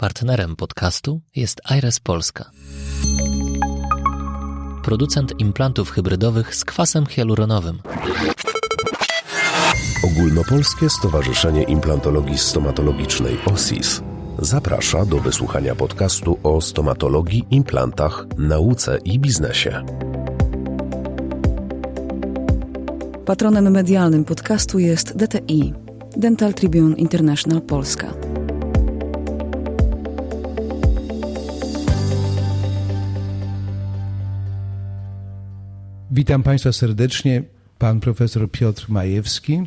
Partnerem podcastu jest Aires Polska. Producent implantów hybrydowych z kwasem hialuronowym. Ogólnopolskie Stowarzyszenie Implantologii Stomatologicznej OSIS zaprasza do wysłuchania podcastu o stomatologii, implantach, nauce i biznesie. Patronem medialnym podcastu jest DTI Dental Tribune International Polska. Witam Państwa serdecznie. Pan profesor Piotr Majewski.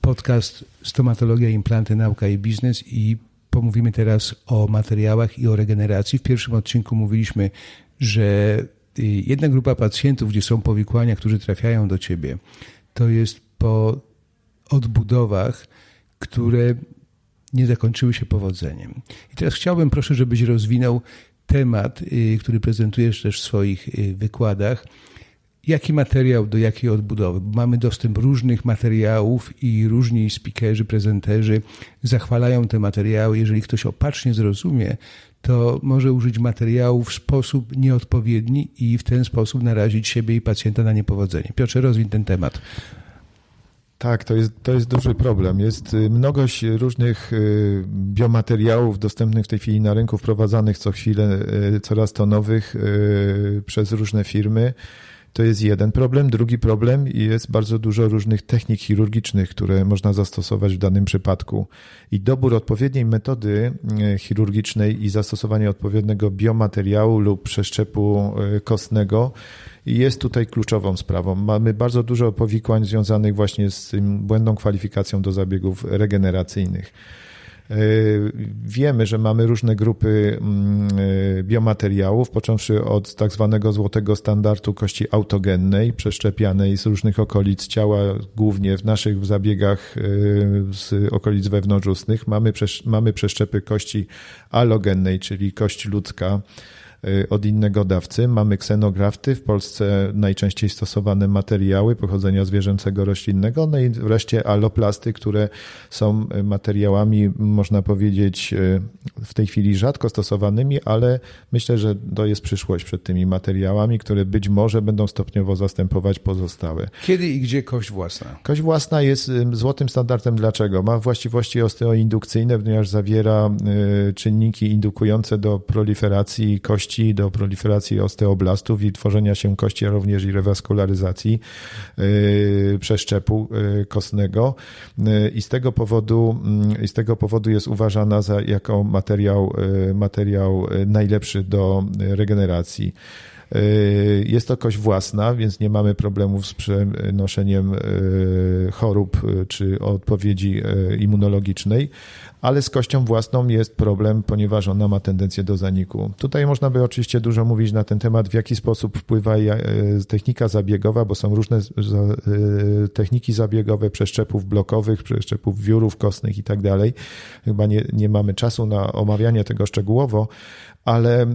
Podcast Stomatologia, implanty, nauka i biznes i pomówimy teraz o materiałach i o regeneracji. W pierwszym odcinku mówiliśmy, że y, jedna grupa pacjentów, gdzie są powikłania, którzy trafiają do Ciebie, to jest po odbudowach, które nie zakończyły się powodzeniem. I teraz chciałbym, proszę, żebyś rozwinął temat, y, który prezentujesz też w swoich y, wykładach, jaki materiał do jakiej odbudowy. Mamy dostęp różnych materiałów i różni speakerzy, prezenterzy zachwalają te materiały. Jeżeli ktoś opatrznie zrozumie, to może użyć materiału w sposób nieodpowiedni i w ten sposób narazić siebie i pacjenta na niepowodzenie. Piotrze, rozwin ten temat. Tak, to jest, to jest duży problem. Jest y, mnogość różnych y, biomateriałów dostępnych w tej chwili na rynku, wprowadzanych co chwilę, y, coraz to nowych przez różne firmy. To jest jeden problem. Drugi problem jest bardzo dużo różnych technik chirurgicznych, które można zastosować w danym przypadku. I dobór odpowiedniej metody e, chirurgicznej i zastosowanie odpowiedniego biomateriału lub przeszczepu e, kostnego jest tutaj kluczową sprawą. Mamy bardzo dużo powikłań związanych właśnie z błędną kwalifikacją do zabiegów regeneracyjnych. E, wiemy, że mamy różne grupy mm, e, biomateriałów, począwszy od tak zwanego złotego standardu kości autogennej, przeszczepianej z różnych okolic ciała, głównie w naszych zabiegach e, z okolic wewnątrzustnych. Mamy, mamy przeszczepy kości alogennej, czyli kość ludzka, od innego dawcy. Mamy ksenografty, w Polsce najczęściej stosowane materiały pochodzenia zwierzęcego, roślinnego, no i wreszcie aloplasty, które są materiałami, można powiedzieć, y, w tej chwili rzadko stosowanymi, ale myślę, że to jest przyszłość przed tymi materiałami, które być może będą stopniowo zastępować pozostałe. Kiedy i gdzie kość własna? Kość własna jest y, złotym standardem. Dlaczego? Ma właściwości osteoindukcyjne, ponieważ zawiera czynniki indukujące do proliferacji kości kości, do proliferacji osteoblastów i tworzenia się kości, a również i rewaskularyzacji yy, przeszczepu yy, kostnego. Yy, I z tego powodu, mm, z tego powodu jest uważana za jako materiał, materiał najlepszy do regeneracji. Jest to kość własna, więc nie mamy problemów z przenoszeniem chorób czy odpowiedzi immunologicznej ale z kością własną jest problem, ponieważ ona ma tendencję do zaniku. Tutaj można by oczywiście dużo mówić na ten temat, w jaki sposób wpływa e, technika zabiegowa, bo są różne e, techniki zabiegowe przeszczepów blokowych, przeszczepów wiórów kostnych i tak dalej. Chyba nie, nie mamy czasu na omawianie tego szczegółowo, ale e,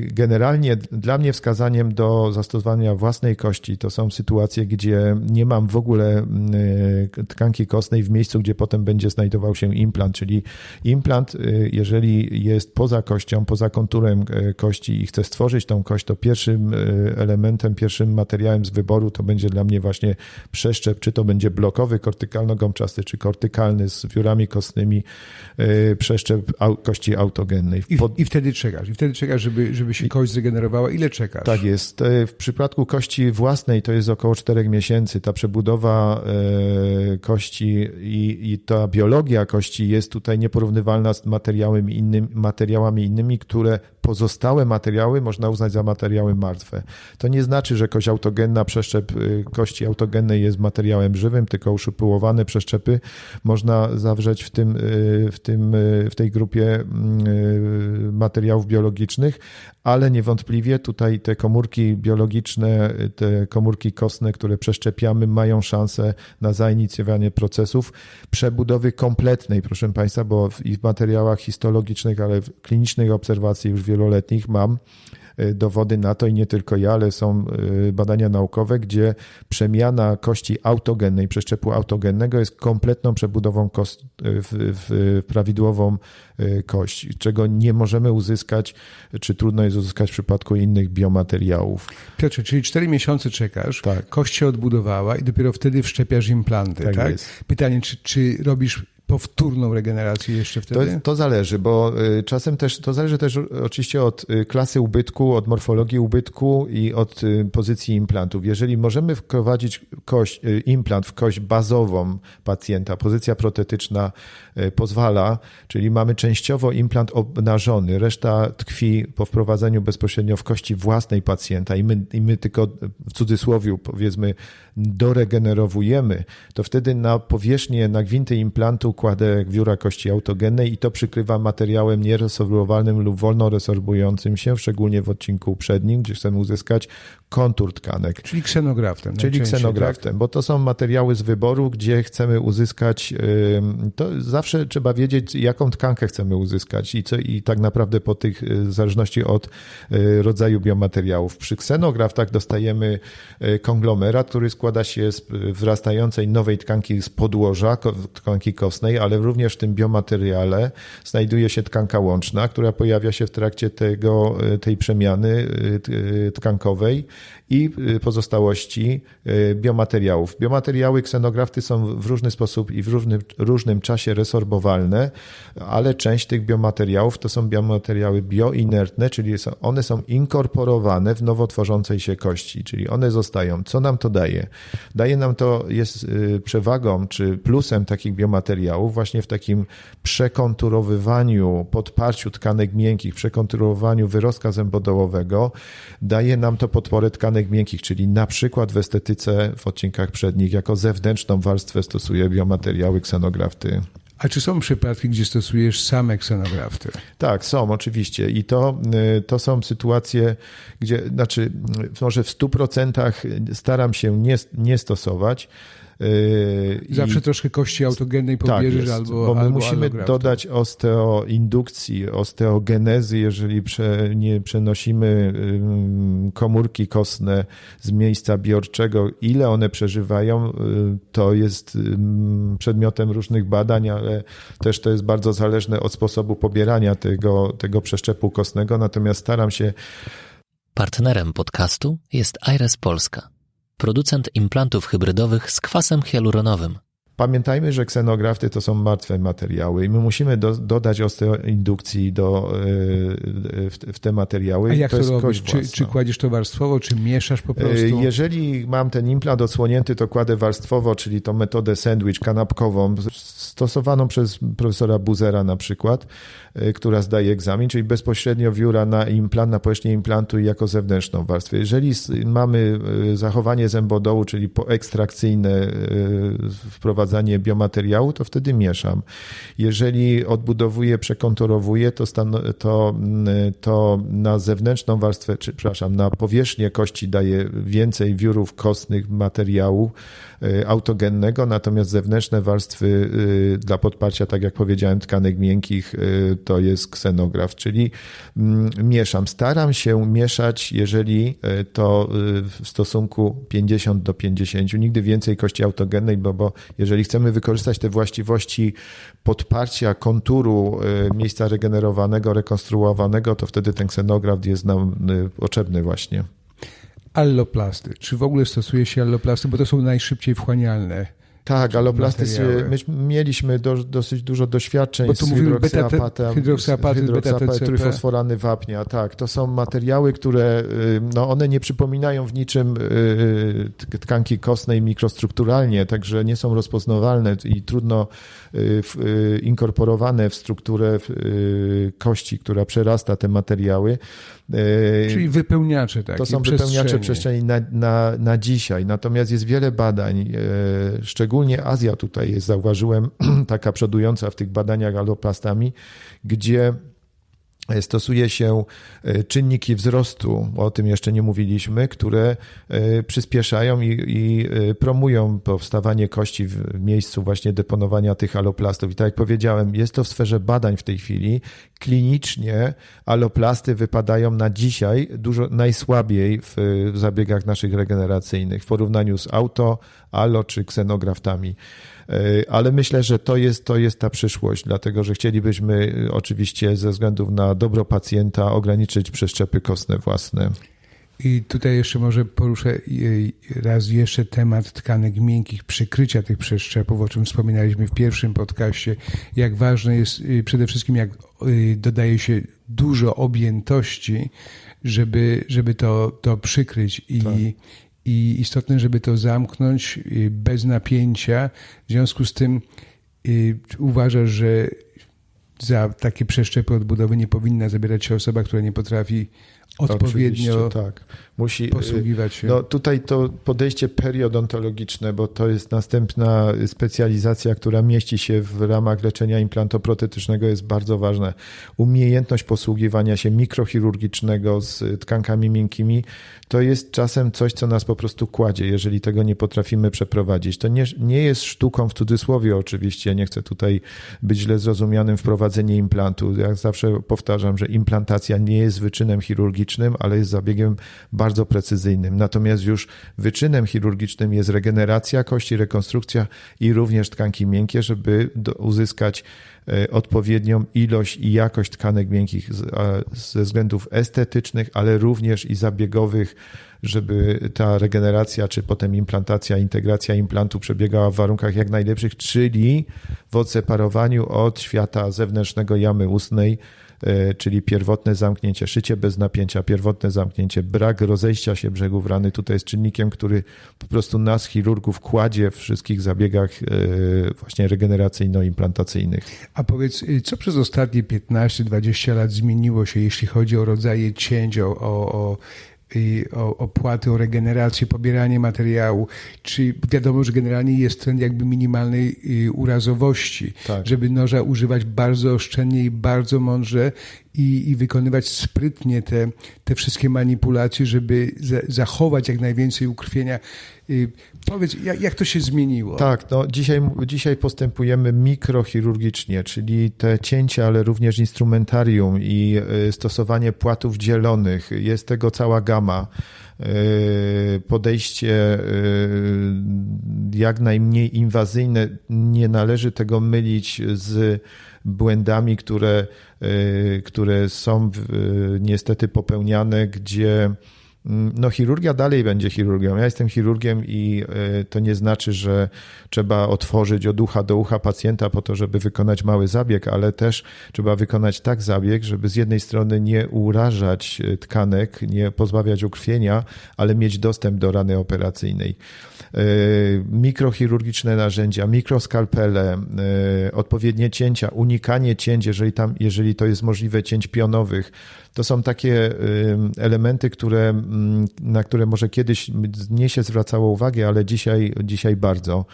generalnie dla mnie wskazaniem do zastosowania własnej kości to są sytuacje, gdzie nie mam w ogóle tkanki kostnej w miejscu, gdzie potem będzie znajdował się implant, czyli Czyli implant, y, jeżeli jest poza kością, poza konturem y, kości i chcę stworzyć tą kość, to pierwszym y, elementem, pierwszym materiałem z wyboru to będzie dla mnie właśnie przeszczep, czy to będzie blokowy, kortykalno-gąbczasty, czy kortykalny z wiórami kostnymi, przeszczep kości autogennej. I, I, wtedy czekasz, i wtedy czekasz, żeby, żeby się kość zregenerowała. Ile czekasz? Tak jest. W przypadku kości własnej to jest około 4 miesięcy. Ta przebudowa kości i, i ta biologia kości jest tutaj nieporównywalna z materiałami, innymi, materiałami innymi, które pozostałe materiały można uznać za materiały martwe. To nie znaczy, że kość autogenna, przeszczep y, kości autogennej jest materiałem żywym, tylko uszupyłowane przeszczepy można zawrzeć w, tym, y, w, tym, y, w tej grupie materiałów biologicznych, ale niewątpliwie tutaj te komórki biologiczne, te komórki kostne, które przeszczepiamy, mają szansę na zainicjowanie procesów przebudowy kompletnej, proszę Państwa, bo w, i w materiałach histologicznych, ale w klinicznej obserwacji już wieloletnich mam y, dowody na to i nie tylko ja, ale są y, badania naukowe, gdzie przemiana kości autogennej, przeszczepu autogennego jest kompletną przebudową kost, w, w prawidłową kość, czego nie możemy uzyskać, czy trudno jest uzyskać w przypadku innych biomateriałów. Piotrze, czyli cztery miesiące czekasz, Tak. kość się odbudowała i dopiero wtedy wszczepiasz implanty, tak? Tak. Pytanie, czy, czy robisz powtórną regenerację jeszcze To, wtedy? to zależy, bo y, czasem też, to zależy też oczywiście od y, klasy ubytku, od morfologii ubytku i od y, pozycji implantów. Jeżeli możemy wprowadzić kość, implant w kość bazową pacjenta, pozycja protetyczna pozwala, czyli mamy częściowo implant obnażony, reszta tkwi po wprowadzeniu bezpośrednio w kości własnej pacjenta i my, i my tylko w cudzysłowie powiedzmy doregenerowujemy, to wtedy na powierzchnię, na gwinty implantu kładę wióra kości autogennej i to przykrywa materiałem nieresorbowalnym lub wolno resorbującym się, szczególnie w odcinku przednim, gdzie chcemy uzyskać kontur tkanek. Czyli ksenograftem. Czyli ksenograftem, bo to są materiały z wyboru, gdzie chcemy uzyskać, to zawsze trzeba wiedzieć, jaką tkankę chcemy uzyskać i, co, i tak naprawdę po tych, y, w zależności od y, rodzaju biomateriałów. Przy ksenograftach dostajemy y, konglomerat, który składa się z wzrastającej nowej tkanki z podłoża, tkanki kostnej, ale również w tym biomateriale znajduje się tkanka łączna, która pojawia się w trakcie tego, y, tej przemiany t- y, tkankowej i pozostałości biomateriałów. Biomateriały ksenografty są w różny sposób i w różnym, różnym czasie resorbowalne, ale część tych biomateriałów to są biomateriały bioinertne, czyli są, one są inkorporowane w nowo tworzącej się kości, czyli one zostają. Co nam to daje? Daje nam to, jest przewagą czy plusem takich biomateriałów właśnie w takim przekonturowywaniu, podparciu tkanek miękkich, przekonturowaniu wyrostka zębodołowego, daje nam to podporę tkanek miękkich, czyli na przykład w estetyce w odcinkach przednich jako zewnętrzną warstwę stosuje biomateriały ksenografty. A czy są przypadki, gdzie stosujesz same ksenografty? Tak, są oczywiście i to, y, to są sytuacje, gdzie, znaczy y, może w 100% staram się nie, nie stosować. Y, i- Zawsze troszkę kości autogennej pobierzesz jest, albo bo my albo musimy dodać osteoindukcji, osteogenezy, jeżeli prze, nie przenosimy komórki kostne z miejsca biorczego, ile one przeżywają, y, to jest przedmiotem różnych badań, ale też to jest bardzo zależne od sposobu pobierania tego, tego przeszczepu kostnego, natomiast staram się Partnerem podcastu jest Aires Polska, producent implantów hybrydowych z kwasem hialuronowym. Pamiętajmy, że ksenografty to są martwe materiały i my musimy do, dodać osteoindukcji do, y, w, w te materiały. A jak to, jest robisz? Czy, czy kładziesz to warstwowo, czy mieszasz po Y, prostu? Jeżeli mam ten implant odsłonięty, to kładę warstwowo, czyli tą metodę sandwich kanapkową, stosowaną przez profesora Buzera na przykład, y, która zdaje egzamin, czyli bezpośrednio wióra na implant, na powierzchnię implantu i jako zewnętrzną warstwę. Jeżeli mamy zachowanie zębodołu, czyli poekstrakcyjne y, wprowadzanie biomateriału, to wtedy mieszam. Jeżeli odbudowuję, przekonturowuję, to, stan- to, mm, to na zewnętrzną warstwę, czy przepraszam, na powierzchnię kości daję więcej wiórów kostnych materiału y, autogennego, natomiast zewnętrzne warstwy y, dla podparcia, tak jak powiedziałem, tkanek miękkich, y, to jest ksenograf, czyli mm, mieszam. Staram się mieszać, jeżeli to w stosunku 50 do 50, nigdy więcej kości autogennej, bo, bo jeżeli chcemy wykorzystać te właściwości podparcia konturu y, miejsca regenerowanego, rekonstruowanego, to wtedy ten ksenograf jest nam y, potrzebny właśnie. Alloplasty. Czy w ogóle stosuje się alloplasty, bo to są najszybciej wchłanialne? Tak, aloplastycy, my mieliśmy do, dosyć dużo doświadczeń Bo tu z hydroksyapatem, beta-TCP. trójfosforany wapnia, tak. To są materiały, które, y, no one nie przypominają w niczym y, t- tkanki kostnej mikrostrukturalnie, także nie są rozpoznawalne i trudno y, w- y, inkorporowane w strukturę y, kości, która przerasta te materiały. Y, Czyli wypełniacze takie, to są wypełniacze przestrzeni na, na, na dzisiaj. Natomiast jest wiele badań, e, szczególnie Azja tutaj jest, zauważyłem, taka przodująca w tych badaniach aloplastami, gdzie stosuje się e, czynniki wzrostu, o tym jeszcze nie mówiliśmy, które e, przyspieszają i, i, e, promują powstawanie kości w miejscu właśnie deponowania tych aloplastów. I tak jak powiedziałem, jest to w sferze badań w tej chwili. Klinicznie aloplasty wypadają na dzisiaj dużo najsłabiej w, w zabiegach naszych regeneracyjnych w porównaniu z auto, alo czy ksenograftami. E, ale myślę, że to jest, to jest ta przyszłość, dlatego że chcielibyśmy e, oczywiście ze względów na dobro pacjenta ograniczyć przeszczepy kostne własne. I tutaj jeszcze może poruszę raz jeszcze temat tkanek miękkich, przykrycia tych przeszczepów, o czym wspominaliśmy w pierwszym podcaście. Jak ważne jest przede wszystkim, jak dodaje się dużo objętości, żeby, żeby to, to przykryć. I, tak i istotne, żeby to zamknąć y, bez napięcia. W związku z tym y, uważasz, że za takie przeszczepy odbudowy nie powinna zabierać się osoba, która nie potrafi odpowiednio tak. Musi, y, posługiwać się. No tutaj to podejście periodontologiczne, bo to jest następna specjalizacja, która mieści się w ramach leczenia implantoprotetycznego, jest bardzo ważne. Umiejętność posługiwania się mikrochirurgicznego z tkankami miękkimi to jest czasem coś, co nas po prostu kładzie, jeżeli tego nie potrafimy przeprowadzić. To nie, nie jest sztuką w cudzysłowie oczywiście, nie chcę tutaj być źle zrozumianym wprowadzenie implantu. Jak zawsze powtarzam, że implantacja nie jest wyczynem chirurgicznym, ale jest zabiegiem bardzo precyzyjnym. Natomiast już wyczynem chirurgicznym jest regeneracja kości, rekonstrukcja i również tkanki miękkie, żeby uzyskać E, odpowiednią ilość i jakość tkanek miękkich ze względów estetycznych, ale również i zabiegowych, żeby ta regeneracja, czy potem implantacja, integracja implantu przebiegała w warunkach jak najlepszych, czyli w odseparowaniu od świata zewnętrznego jamy ustnej, czyli pierwotne zamknięcie, szycie bez napięcia, pierwotne zamknięcie, brak rozejścia się brzegów rany tutaj jest czynnikiem, który po prostu nas, chirurgów, kładzie w wszystkich zabiegach e, właśnie regeneracyjno-implantacyjnych. A powiedz, y, co przez ostatnie 15-20 lat zmieniło się, jeśli chodzi o rodzaje cięć, o, o o opłaty, o regenerację, pobieranie materiału, czy wiadomo, że generalnie jest trend jakby minimalnej y, urazowości, tak. żeby noża używać bardzo oszczędnie i bardzo mądrze i, i wykonywać sprytnie te, te wszystkie manipulacje, żeby zachować jak najwięcej ukrwienia. Y, powiedz, jak, jak to się zmieniło? Tak, no dzisiaj, dzisiaj postępujemy mikrochirurgicznie, czyli te cięcia, ale również instrumentarium i y, stosowanie płatów dzielonych. Jest tego cała gama y, podejście jak najmniej inwazyjne. Nie należy tego mylić z błędami, które, y, które są niestety popełniane, gdzie no chirurgia dalej będzie chirurgią. Ja jestem chirurgiem i e, to nie znaczy, że trzeba otworzyć od ucha do ucha pacjenta po to, żeby wykonać mały zabieg, ale też trzeba wykonać tak zabieg, żeby z jednej strony nie urażać e, tkanek, nie pozbawiać ukrwienia, ale mieć dostęp do rany operacyjnej. E, mikrochirurgiczne narzędzia, mikroskalpele, odpowiednie cięcia, unikanie cięć, jeżeli, tam, jeżeli to jest możliwe, cięć pionowych, to są takie elementy, które, mm, na które może kiedyś nie się zwracało uwagi, ale dzisiaj, dzisiaj bardzo.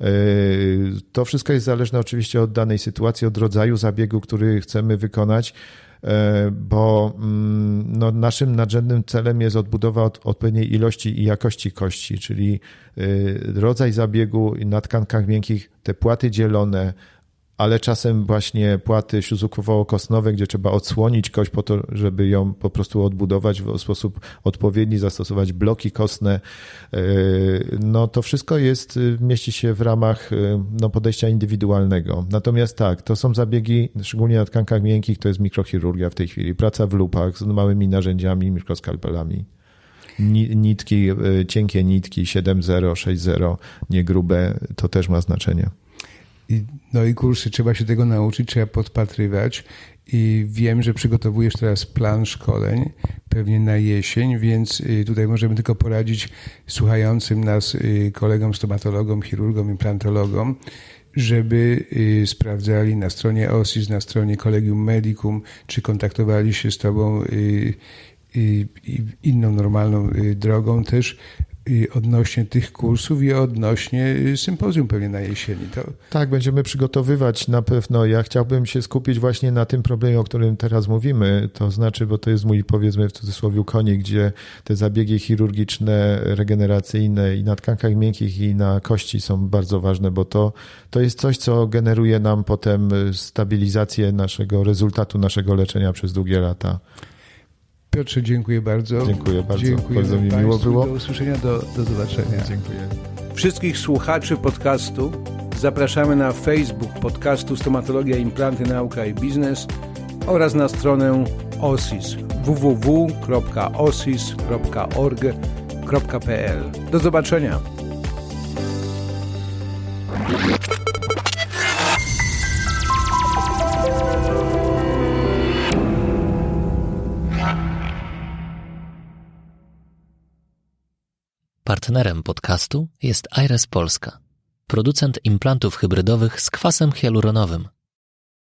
E, to wszystko jest zależne oczywiście od danej sytuacji, od rodzaju zabiegu, który chcemy wykonać e, bo mm, no, naszym nadrzędnym celem jest odbudowa od odpowiedniej ilości i jakości kości, czyli e, rodzaj zabiegu na tkankach miękkich, te płaty dzielone, ale czasem właśnie płaty śluzówkowo-kostnowe, gdzie trzeba odsłonić kość po to, żeby ją po prostu odbudować w sposób odpowiedni, zastosować bloki kostne. E, no to wszystko jest, y, mieści się w ramach y, no, podejścia indywidualnego. Natomiast tak, to są zabiegi, szczególnie na tkankach miękkich, to jest mikrochirurgia w tej chwili. Praca w lupach z małymi narzędziami, mikroskalpelami nitki, cienkie nitki 7.0, 6.0, nie grube, to też ma znaczenie. I, no i kursy, trzeba się tego nauczyć, trzeba podpatrywać. I wiem, że przygotowujesz teraz plan szkoleń, pewnie na jesień, więc y, tutaj możemy tylko poradzić słuchającym nas y, kolegom, stomatologom, chirurgom, implantologom, żeby y, sprawdzali na stronie OSIS, na stronie Kolegium Medicum, czy kontaktowali się z Tobą inną normalną drogą też, y, odnośnie tych kursów i odnośnie y, sympozjum pewnie na jesieni. To Tak, będziemy przygotowywać na pewno. Ja chciałbym się skupić właśnie na tym problemie, o którym teraz mówimy. To znaczy, bo to jest mój, powiedzmy w cudzysłowie, konik, gdzie te zabiegi chirurgiczne, regeneracyjne i na tkankach miękkich i na kości są bardzo ważne, bo to, to jest coś, co generuje nam potem stabilizację naszego rezultatu, naszego leczenia przez długie lata. Piotrze, dziękuję bardzo. Dziękuję bardzo. Dziękuję Bardzo mi miło było. Do usłyszenia, do, do zobaczenia. Dziękuję. Wszystkich słuchaczy podcastu zapraszamy na Facebook podcastu Stomatologia, Implanty, Nauka i Biznes oraz na stronę OSIS www.osis.org.pl. Do zobaczenia. Partnerem podcastu jest Aires Polska, producent implantów hybrydowych z kwasem hialuronowym.